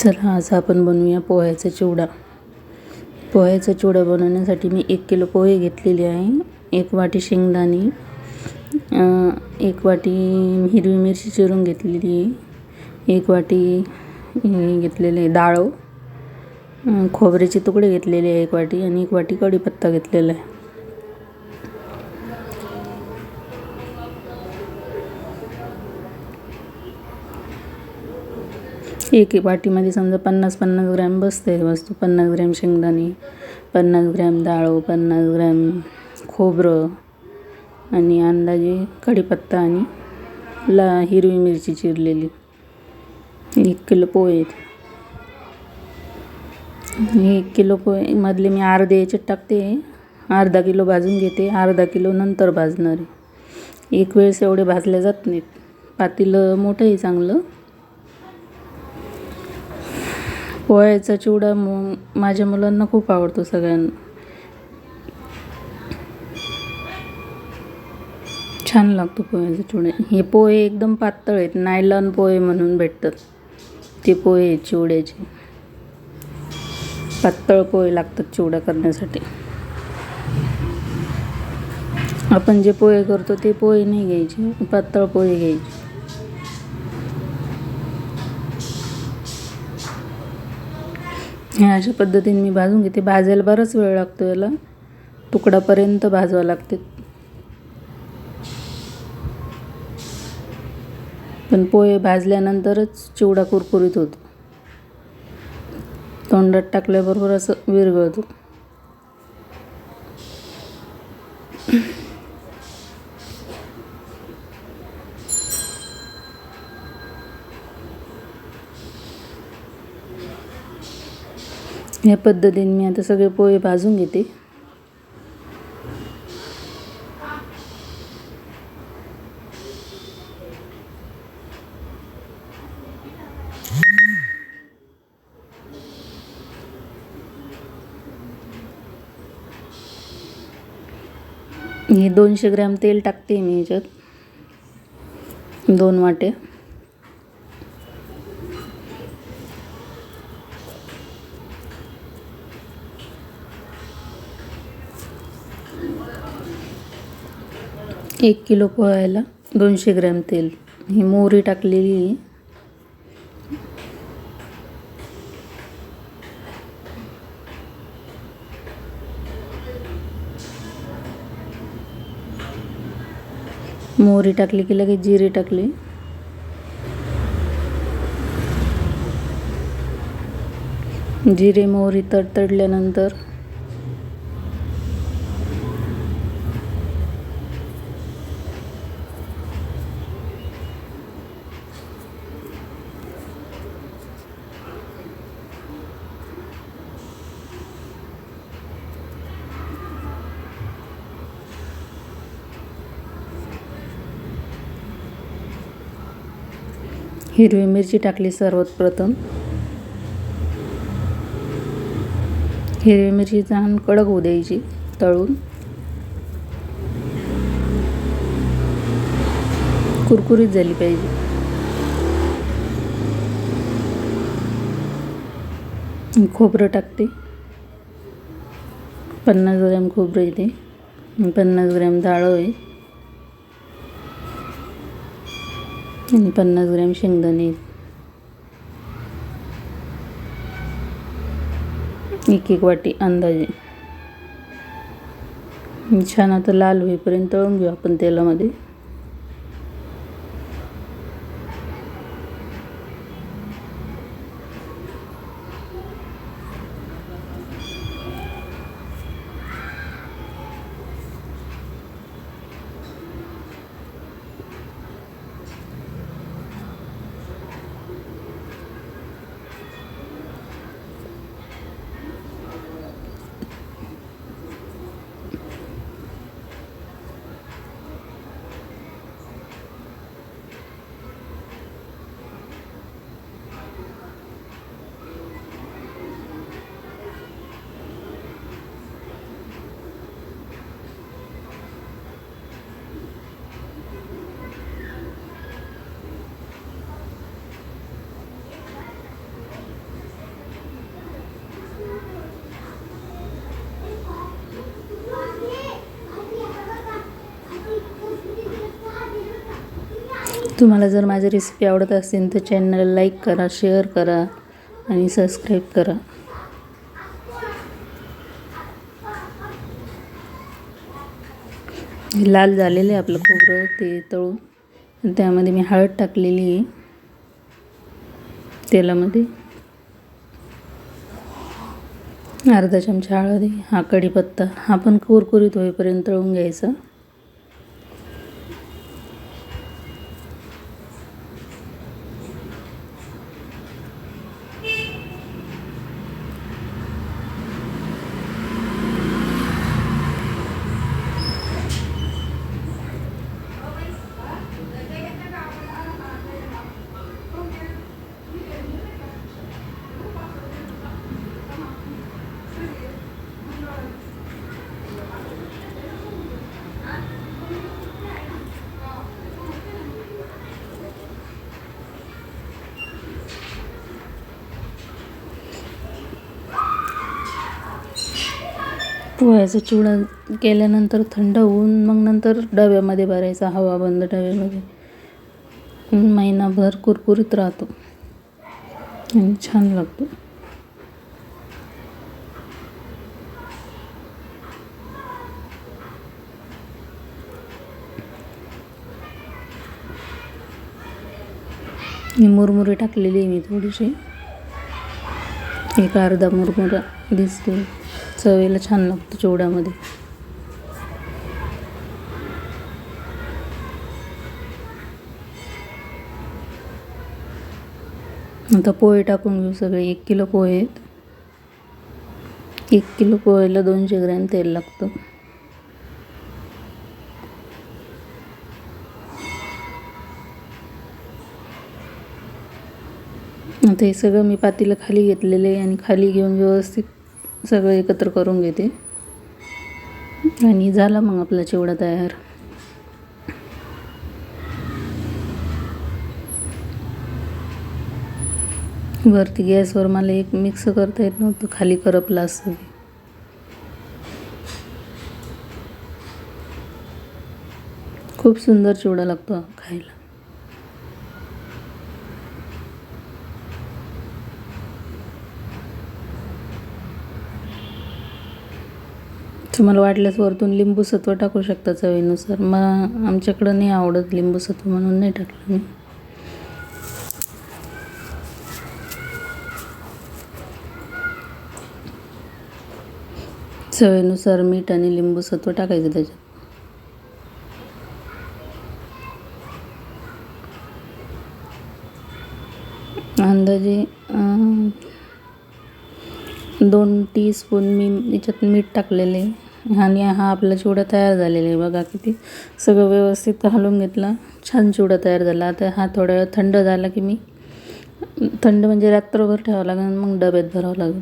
चला आज आपण बनवूया पोह्याचा चिवडा. पोह्याचा चिवडा बनवण्यासाठी मी एक किलो पोहे घेतलेले आहे एक वाटी शेंगदाणे एक वाटी हिरवी मिरची चिरून घेतलेली आहे एक वाटी घेतलेले डाळ खोबऱ्याचे तुकडे घेतलेले आहे एक वाटी आणि एक वाटी कढीपत्ता घेतलेला आहे. एक वाटीमध्ये समजा पन्नास पन्नास ग्रॅम बसते वस्तू पन्नास ग्रॅम शेंगदाणे पन्नास ग्रॅम डाळ पन्नास ग्रॅम खोबरं आणि अंदाजे कढीपत्ता आणि ला हिरवी मिरची चिरलेली. एक किलो पोहे आहेत. एक किलो पोहे मधले मी अर्धे याच्यात टाकते. अर्धा किलो भाजून घेते अर्धा किलो नंतर भाजणार आहे. एक वेळेस एवढे भाजले जात नाहीत. पातेलं मोठं आहे चांगलं. पोह्याचा चिवडा मु माझ्या मुलांना खूप आवडतो सगळ्यांना. छान लागतो पोह्याचा चिवडा. हे पोहे एकदम पातळ आहेत नायलॉन पोहे म्हणून भेटतात. ते पोहे चिवड्याचे. पातळ पोहे लागतात चिवडा करण्यासाठी. आपण जे पोहे करतो ते पोहे नाही घ्यायचे पातळ पोहे घ्यायचे. हे अशा पद्धतीने मी भाजून घेते. भाजायला बराच वेळ लागतो याला. तुकडापर्यंत भाजवा लागते. पण पोहे भाजल्यानंतरच चिवडा कुरकुरीत होतो. तोंडात टाकल्याबरोबर असं विरघळतो. या पद्धतीने मी आता सगळे पोहे भाजून घेते. हे दोनशे ग्रॅम तेल टाकते मी याच्यात. दोन वाटे. एक किलो पोह्याला दोनशे ग्रॅम तेल. ही मोहरी टाकलेली आहे. मोहरी टाकली की लगेच जिरे टाकले. जिरे मोहरी तडतडल्यानंतर हिरवी मिरची टाकली सर्वात प्रथम हिरवी मिरची छान कडक होऊ द्यायची तळून. कुरकुरीत झाली पाहिजे. खोबरं टाकते. पन्नास ग्रॅम खोबरं येते. पन्नास ग्रॅम डाळ आहे. आणि पन्नास ग्रॅम शेंगदाणे एक एक वाटी अंदाजे. छान आता लाल होईपर्यंत तळून घेऊ आपण तेलामध्ये. तुम्हाला जर माझी रेसिपी आवडत असेल तर चॅनलला लाईक करा शेअर करा आणि सबस्क्राईब करा. लाल झालेलं आहे आपलं खोबरं ते तळून. त्यामध्ये मी हळद टाकलेली आहे. तेलामध्ये. अर्धा चमचा हळद आहे हा कढीपत्ता. हा पण कुरकुरीत होईपर्यंत तळून घ्यायचा. पोह्याचा चिवडा केल्यानंतर थंड होऊन मग नंतर डब्यामध्ये भरायचा हवा बंद डब्यामध्ये. महिनाभर कुरकुरीत राहतो. आणि छान लागतो. मुरमुरे टाकलेली आहे मी थोडीशी. एक अर्धा मुरमुरा दिसतो चवीला छान लागतं चिवड्यामध्ये. आता पोहे टाकून घेऊ सगळे. एक किलो पोहे आहेत. एक किलो पोह्याला दोनशे ग्रॅम तेल लागतं. आता हे सगळं मी पातीला खाली घेतलेलं आहे आणि खाली घेऊन व्यवस्थित सगळं एकत्र करून घेते. आणि झाला मग आपला चिवडा तयार. वरती गॅसवर मला एक मिक्स करता येत नव्हतं खाली करपला असतं खूप सुंदर चिवडा लागतो खायला. तुम्हाला वाटल्यास वरतून लिंबूसत्व टाकू शकता चवीनुसार. मग आमच्याकडं नाही आवडत लिंबूसत्व म्हणून नाही टाकलं मी. चवीनुसार मीठ आणि लिंबूसत्व टाकायचं त्याच्यात. अंदाजे दोन दोन टीस्पून मी याच्यात मीठ टाकलेले आहे. आणि हा आपला चिवडा तयार झालेला आहे. बघा किती सगळं व्यवस्थित हलवून घेतला. छान चिवडा तयार झाला. आता हा थोडा थंड झाला की मी थंड म्हणजे रात्रभर ठेवावं लागेल मग डब्यात भरावं लागेल.